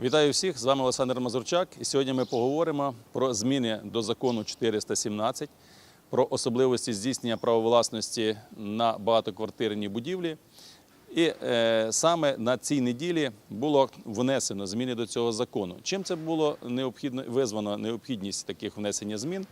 Вітаю всіх! З вами Олександр Мазурчак. І сьогодні ми поговоримо про зміни до закону 417, про особливості здійснення права власності на багатоквартирні будівлі. І е, саме на цій неділі було внесено зміни до цього закону. Чим це було необхідно визвано необхідність таких внесення змін?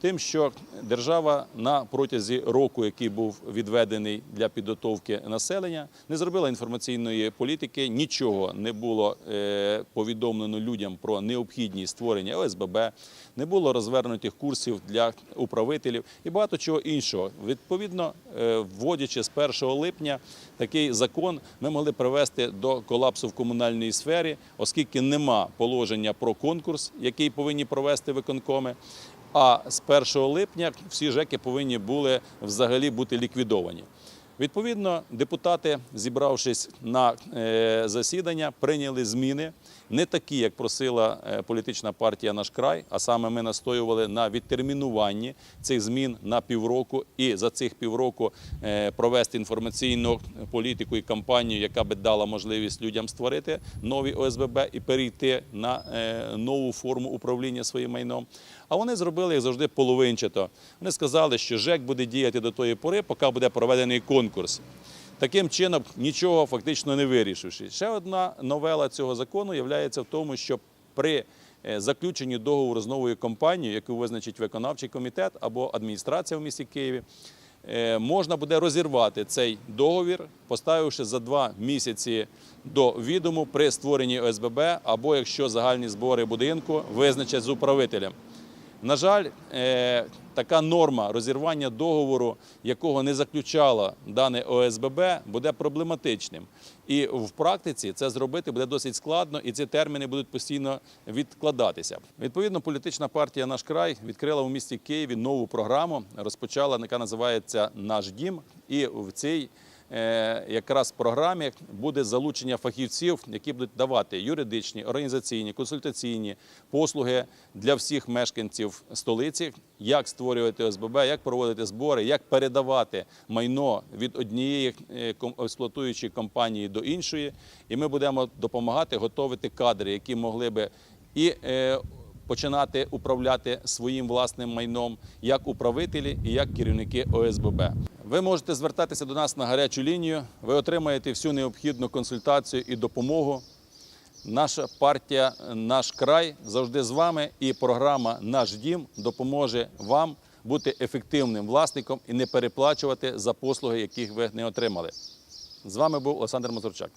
Тим, що держава на протязі року, який був відведений для підготовки населення, не зробила інформаційної політики, нічого не було е, повідомлено людям про необхідність створення ОСББ, не було розвернутих курсів для управителів і багато чого іншого. Відповідно, е, вводячи з 1 липня такий закон, ми могли привести до колапсу в комунальній сфері, оскільки нема положення про конкурс, який повинні провести виконкоми. А з 1 липня всі ЖЕКи повинні були взагалі бути ліквідовані. Відповідно, депутати, зібравшись на е, засідання, прийняли зміни не такі, як просила е, політична партія Наш край. А саме ми настоювали на відтермінуванні цих змін на півроку, і за цих півроку е, провести інформаційну політику і кампанію, яка би дала можливість людям створити нові ОСББ і перейти на нову форму управління своїм майном. А вони зробили, як завжди, половинчато. Вони сказали, що ЖЕК буде діяти до тої пори, поки буде проведений конкурс. Таким чином, нічого фактично не вирішивши. Ще одна новела цього закону є в тому, що при е, заключенні договору з новою компанією, яку визначить виконавчий комітет або адміністрація в місті Києві, е, можна буде розірвати цей договір, поставивши за два місяці до відому при створенні ОСББ, або якщо загальні збори будинку визначать з управителем. На жаль, е, така норма розірвання договору, якого не заключала дане ОСББ, буде проблематичним. І в практиці це зробити буде досить складно, і ці терміни будуть постійно відкладатися. Відповідно, політична партія Наш край відкрила у місті Києві нову програму, розпочала, яка називається Наш дім. І в цій е, якраз програмі буде залучення фахівців, які будуть давати юридичні, організаційні, консультаційні послуги для всіх мешканців столиці, як створювати ОСББ, як проводити збори, як передавати майно від однієї е, експлуатуючої компанії до іншої. І ми будемо допомагати готовити кадри, які могли би і е, починати управляти своїм власним майном як управителі і як керівники ОСББ. Ви можете звертатися до нас на гарячу лінію. Ви отримаєте всю необхідну консультацію і допомогу. Наша партія, наш край завжди з вами, і програма Наш дім допоможе вам бути ефективним власником і не переплачувати за послуги, яких ви не отримали. З вами був Олександр Мазурчак.